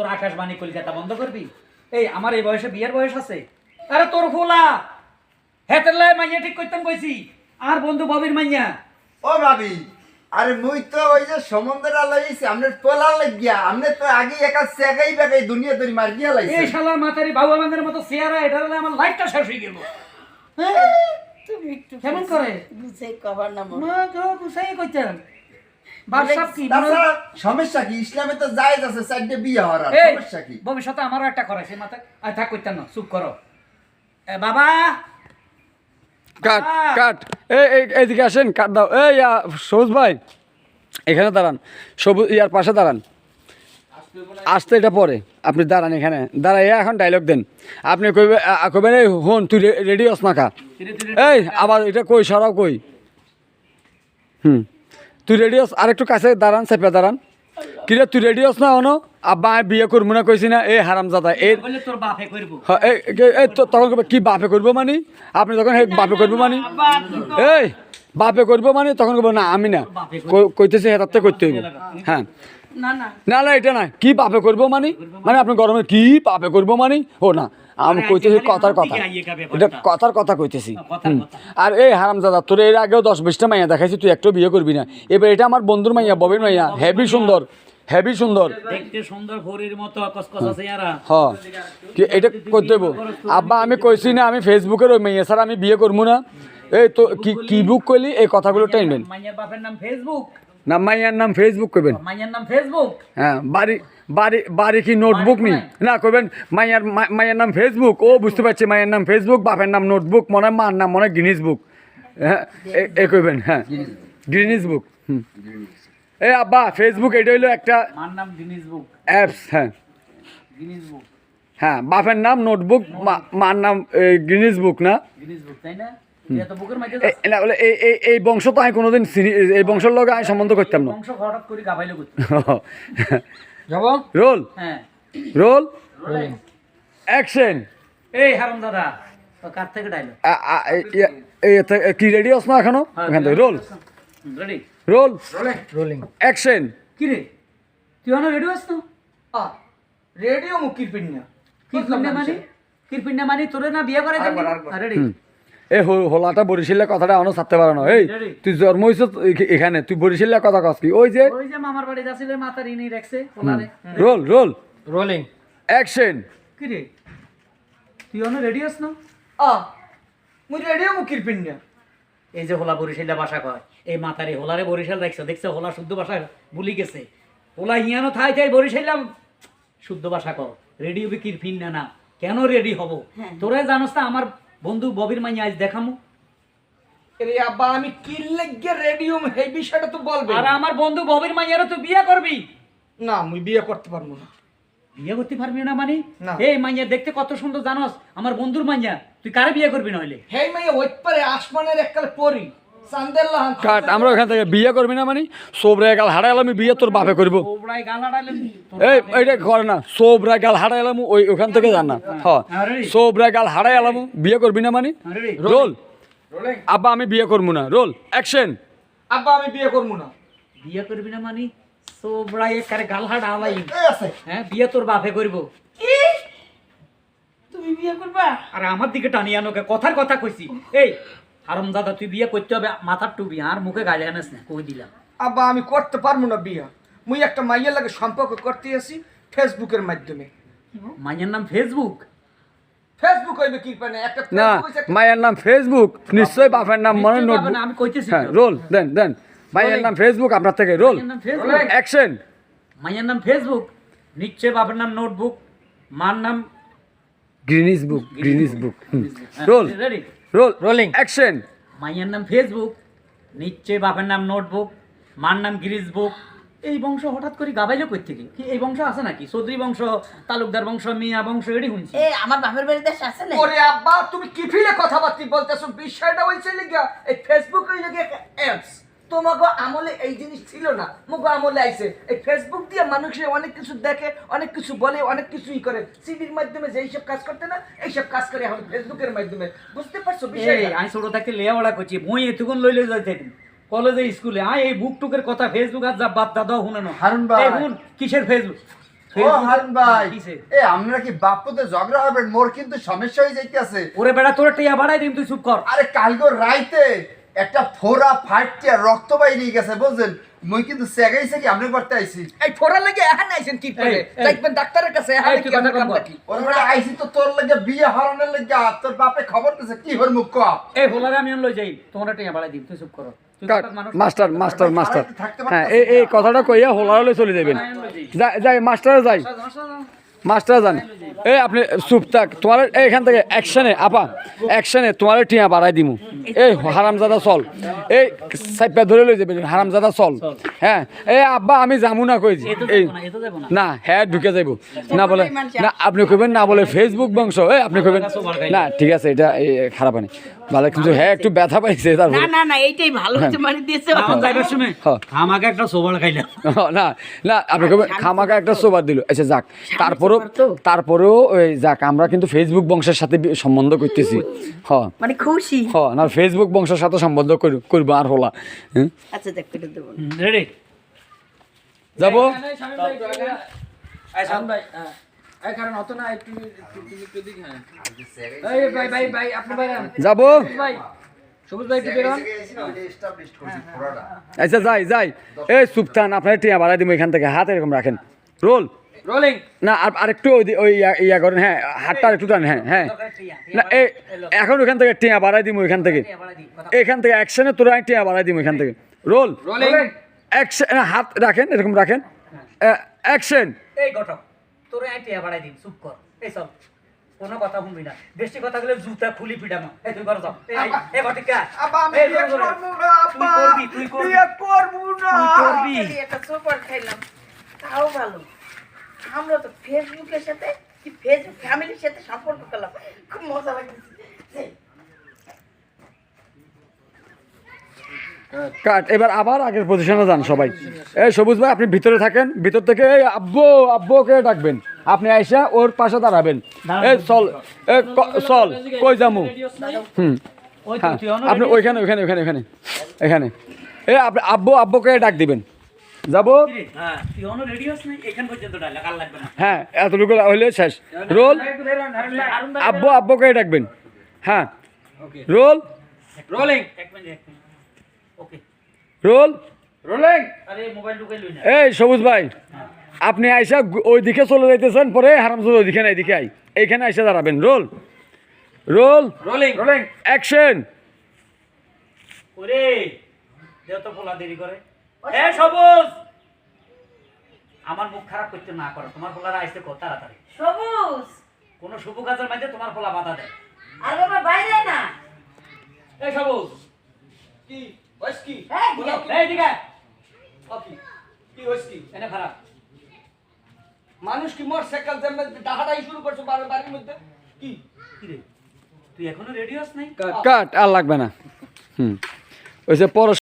তোর আকাশবাণী কলিকাতা বন্ধ করবি? এই আমার এই বয়সে বিয়ের বয়স আছে। আরে তোর ফুলা! হেতের লাই মাইয়া ঠিক করতাম কইছি। আর বন্ধু ববির মাইয়া। ও ভাবি আরে মুই তো ওই যে সমুদ্র লাগাইছি আপনার পোলা লাগিয়া আপনি তো আগে একা সেগাই বেগাই দুনিয়া ধরি মার গিয়া এই লাইছে শালার মাথারি বাবু আমাদের মতো চেয়ারা এটা হলে আমার লাইফটা শেষ হয়ে গেল। হ্যাঁ? তুমি একটু কেমন করে? বুঝে কবার না মা তো গুছাই কইতাম। কি তাছাড়া সমস্যা কি? ইসলামে তো জায়েজ আছে চারটে বিয়ে হওয়ার সমস্যা কি? ভবিষ্যতে আমারও একটা করে মাথায়। আর থাক করতাম না চুপ করো। এ, বাবা! কাট কাট। এই এই এইদিকে আসেন কাট দাও। এই সবুজ ভাই এখানে দাঁড়ান সবুজ ইয়ার পাশে দাঁড়ান। আসতে এটা পরে আপনি দাঁড়ান এখানে। দাঁড়াই এখন ডায়লগ দেন। আপনি কইবে কইবেন এই হন তুই রেডি হস না এই আবার এটা কই সরাও কই। হুম। তুই রেডিওস আর একটু কাছে দাঁড়ান চেপে দাঁড়ান। কিরে তুই রেডিওস না অনো? আব্বা আমি বিয়ে করব না কইছি না এ হারাম জাদা এ হ্যাঁ, তখন কবে, কি বাপে করব মানে? আপনি তখন বাপে করব মানে? এই বাপে করব মানে তখন করব না আমি না। কইতেছি কইতেছে হেতাতে করতে হইব। হ্যাঁ। না না। এটা না। কি পাপে করব মানে? মানে আপনি গরমে কি পাপে করব মানে? ও না। আমি কইতেছি কথার কথা। এটা কথার কথা কইতেছি। কথা। আর এই হারামজাদা তোর এর আগেও দশ বিশটা মাইয়া দেখাইছি তুই একটাও বিয়ে করবি না। এবার এটা আমার বন্ধুর মাইয়া ববির মাইয়া। হেভি সুন্দর হেভি সুন্দর। দেখতে সুন্দর ভরির মতো কসকস আছে ইয়ারা। হ। কি এটা করতে আব্বা আমি কইছি না আমি ফেসবুকের ওই মেয়ে স্যার আমি বিয়ে করব না। এই তো কি কি বুক কইলি? এই কথাগুলো মাইয়ার বাপের নাম ফেসবুক না মাইয়ার নাম ফেসবুক কইবেন। মাইয়ার নাম ফেসবুক হ্যাঁ বাড়ি বাড়ি বাড়ি কি নোটবুক নি? না কইবেন মাইয়ার মাইয়ার নাম ফেসবুক ও বুঝতে পারছি মাইয়ার নাম ফেসবুক বাপের নাম নোটবুক মনে হয় মার নাম মনে হয় গিনিস বুক হ্যাঁ এ- এ কইবেন হ্যাঁ। গ্রিনিস বুক হুম। এই আব্বা ফেসবুক এটা হইল একটা মার নাম গিনিস বুক অ্যাপস হ্যাঁ। গিনিস বুক হ্যাঁ বাপের নাম নোটবুক মার নাম গিনিস বুক না? গিনিস বুক তাই না? এই- না, বলে এই এই এই বংশ তো আমি কোনোদিন এই বংশের লগে আমি সম্বন্ধ করতাম না। বংশ হঠাৎ করে গাবাইলে যাব রোল। হ্যাঁ। রোল। অ্যাকশন। এই হারাম দাদা তো কার থেকে ডাইলো? কি রেডি আস না এখনও? এখান থেকে roll. Ready. Roll. Rolling? Action. কি রে? তুই অন রেডি আস তো? রেডিও মুকির পিন্না মানি? মানি? তোরে না বিয়ে করে দেবি রেডি এই হো- হোলাটা বরিশিল্লা কথাটা এখনও ছাড়তে পারো না। এই তুই জন্ম হয়েছ এখানে তুই বরিশিল্লা কথা কস কি? ওই যে ওই যে মামার বাড়ি যাচ্ছিলে মাথা ঋণই রাখছে রোল রোল। রোলিং। অ্যাকশন। কি রে? তুই অন রেডি আস না? আ মুই রেডিও মুকির পিন্না এই যে হোলা বরিশালে বাসা কয় এই মাথারে হোলারে বরিশাল দেখছ দেখছ হোলা শুদ্ধ ভাষা ভুলি গেছে। হোলা হিয়ানো থাই থাই বরিশাইলাম শুদ্ধ ভাষা কর রেডি হবে কির ফিন না না কেন রেডি হব? তোরা জানোস না আমার বন্ধু ববির মাইয়া আজ দেখামু। রে আব্বা আমি কি লাগে রেডিও হে বিষয়টা তো বলবে। আর আমার বন্ধু ববির মাইয়ারও তো বিয়ে করবি। না মুই বিয়ে করতে পারব না। বিয়ে করতে পারবি না মানে? না। এই মাইয়া দেখতে কত সুন্দর জানোস আমার বন্ধুর মাইয়া। তুই কারে বিয়ে করবি নইলে? হেই মাইয়া ওই পারে আসমানের এককাল পরি। লাহান কাট আমরা ওখান থেকে বিয়ে করবি না মানে? গাল বিয়ে তোর বাপে করব। এই এইটা করে না সোবরা গাল ওই ওখান থেকে জান না। হ্যাঁ আরে। গাল হারাই এলাম বিয়ে করবি না মানে? রোল। আব্বা আমি বিয়ে করব না। Roll action. আব্বা আমি বিয়ে করব না। বিয়ে করবি না মানে? গাল হ্যাঁ তোর বাপে করব। কি? তুমি বিয়ে করবা? আর আমার দিকে টানি আনোকে কথার কথা কইছি। এই হারম দাদা তুই বিয়ে করতে হবে মাথার টুবি আর মুখে গালে আনিস না কই দিলাম? আব্বা আমি করতে পারব না বিয়ে। মুই একটা মাইয়ের লাগে সম্পর্ক করতে আসি ফেসবুকের মাধ্যমে। মাইয়ের নাম ফেসবুক? ফেসবুক হইবে কি একটা না মায়ের নাম ফেসবুক। নিশ্চয়ই বাপের নাম মনে বাপের আমি কইতেছি হ্যাঁ রোল দেন দেন। মায়ের নাম ফেসবুক আপনার থেকে রোল। ফেসবুক। অ্যাকশন। মাইয়ের নাম ফেসবুক। নিশ্চয় বাপের নাম নোটবুক। মার নাম Guinness book Guinness book. Roll. Ready? Roll rolling action মাইয়ের নাম ফেসবুক নিচ্ছে বাপের নাম নোটবুক মার নাম গিরিজ বুক এই বংশ হঠাৎ করে গাবাইলো কই থেকে কি এই বংশ আছে নাকি? চৌধুরী বংশ তালুকদার বংশ মিয়া বংশ এডি শুনছি। এ আমার বাপের বাড়িতে আছে না। ওরে আব্বা তুমি কি ফিলে কথাবার্তি বলতেছো? বিষয়টা হইছে লিগা এই ফেসবুক হইলে লিগা অ্যাপস তোমাকে আমলে এই জিনিস ছিল না। মুগো আমলে আইছে। এই ফেসবুক দিয়ে মানুষে অনেক কিছু দেখে অনেক কিছু বলে অনেক কিছুই করে। সিডির মাধ্যমে যেই সব কাজ করতে না এইসব কাজ করে এখন ফেসবুকের মাধ্যমে। বুঝতে পারছ এই বিষয়টা আমি ছোট থাকতে লেওয়াড়া করছি। মই এতক্ষণ লইলে যাইতে কলেজে স্কুলে। আয় এই বুক টুকের কথা ফেসবুক আর যা বাদ দাদা শুনে না। হারুন ভাই। এই শুন কিসের ফেসবুক ও হারুন ভাই। কিসে? এ আপনারা কি বাপুতে ঝগড়া হবেন মোর কিন্তু সমস্যা হয়ে যাইতেছে। ওরে বেড়া তোর টিয়া বাড়াই দিম তুই চুপ কর। আরে কালকে রাইতে একটা ফোরা ফাইটিয়া রক্ত বাইরে গেছে বুঝছেন মুই কিন্তু সেগাইছে কি আপনি করতে আইছি। এই ফোরা লাগে এখন আইছেন কি করে। দেখবেন ডাক্তারের কাছে এখন কি কথা কম। কি? ওর আইছি তো তোর লাগে বিয়ে হারানোর লাগে তোর বাপে খবর দিছে কি হর মুখ কয়া এই হোলারে আমি লই যাই তোমার টিয়া বাড়াই দিম তুই চুপ কর। Master master master. হ্যাঁ এই এই কথাটা কইয়া হোলারলে চলে যাবেন। যাই। যাই মাস্টারে যাই। মাস্টার যান এই আপনি চুপ থাক তোমার এইখান থেকে অ্যাকশনে আপা অ্যাকশনে তোমার টিয়া বাড়াই দিমু। এই হারামজাদা চল। এই সাইপা ধরে লই যাবেন হারামজাদা চল। হ্যাঁ এই আব্বা আমি যামু না কই এই না যাব হ্যাঁ ঢুকে যাইব। না বলে না আপনি কইবেন না বলে ফেসবুক বংশ। এই আপনি কইবেন না ঠিক আছে এটা এই খারাপ নেই ভালো কিন্তু হ্যাঁ একটু ব্যথা পাইছে না না না এইটাই ভালো হচ্ছে মানে যাইবার সময় হ্যাঁ। আমাকে একটা সোবাল খাইলাম। না না আপনি কবেন খামাকা একটা সোবার দিল। আচ্ছা যাক তারপরেও তারপরেও ওই যাক আমরা কিন্তু ফেসবুক বংশের সাথে সম্বন্ধ করতেছি। হ মানে খুশি। হ না ফেসবুক বংশের সাথে সম্বন্ধ করব- করব আর হলা। হুম? আচ্ছা দেখ করে দেবো। রেডি? যাব? কারণ অত না একটু একটু দিকে হ্যাঁ। এই ভাই ভাই ভাই আপনি ভাই যাব? ভাই সবুজ ভাই একটু বেরোন। এস্টাবলিশ করছি ফোরাটা আচ্ছা যাই যাই। এই সুপতান আপনার টিয়া বাড়াই দিব এখান থেকে হাত এরকম রাখেন। রোল। রোলিং না আর আরেকটু ওই ওই ইয়া- ইয়া করেন হ্যাঁ হাতটা একটু টান হ্যাঁ হ্যাঁ। না এই এখন ওখান থেকে টিয়া বাড়াই দিব এখান থেকে। এখান থেকে অ্যাকশনে তোরা টিয়া বাড়াই দিব এখান থেকে। রোল রোলিং অ্যাকশন হাত রাখেন এরকম রাখেন। অ্যাকশন এই ঘটক তোরে আই টিয়া বাড়াই দিম চুপ কর। এই চল কোনো কথা শুনবি না। বেশি কথা বলে জুতা খুলি পিটানো এই তুই করো যাও এই আমি। করব না তুই করবি তুই করবি। করব না। করবি। একটা সুপার খাইলাম। তাও ভালো। আমরা তো ফেসবুকের সাথে কি ফেসবুক ফ্যামিলির সাথে সম্পর্ক করলাম। খুব মজা লাগছে কাট। এবার আবার আগের পজিশনে যান সবাই। এই সবুজ ভাই আপনি ভিতরে থাকেন ভিতর থেকে এই আব্বু আব্বুকে ডাকবেন। আপনি আইসা ওর পাশে দাঁড়াবেন। এই চল এ চল কই যামু? হুম। হ্যাঁ আপনি ওইখানে ওইখানে ওইখানে ওইখানে এখানে। এই আপনি আব্বু আব্বুকে ডাক দিবেন। যাব? হ্যাঁ হ্যাঁ এতটুকু হইলে শেষ। রোল আব্বু আব্বুকে ডাকবেন। হ্যাঁ রোল। রোলিং এক মিনিট এক মিনিট ওকে রোল? রোলিং আরে মোবাইল ঢুকাই লই না। এই সবুজ ভাই আপনি আইসা গু- ওই দিকে চলে যাইতেছেন পরে হারামজাদা ওই দিকে না এদিকে আই। এইখানে আইসা দাঁড়াবেন। Roll? Roll? Rolling rolling action ওরে দেও তো পোলা দেরি করে। এ সবুজ! আমার মুখ খারাপ করতে না করো তোমার পোলারা আইসে কত তাড়াতাড়ি। সবুজ! কোনো শুভ কাজের মাঝে তোমার পোলা বাধা দেয়। আর বাবা বাইরে না। এই সবুজ! কি? বয়স কি? এই দিকে। কি? কি হইছে কি এনে খারাপ। মানুষ কি মোটর সাইকেল জেমে ডাহাটাই শুরু করছ বাড়ির বাড়ির মধ্যে? কি? কি রে? তুই এখনও রেডি হস নাই? কাট আর লাগবে না। হুম। ওই যে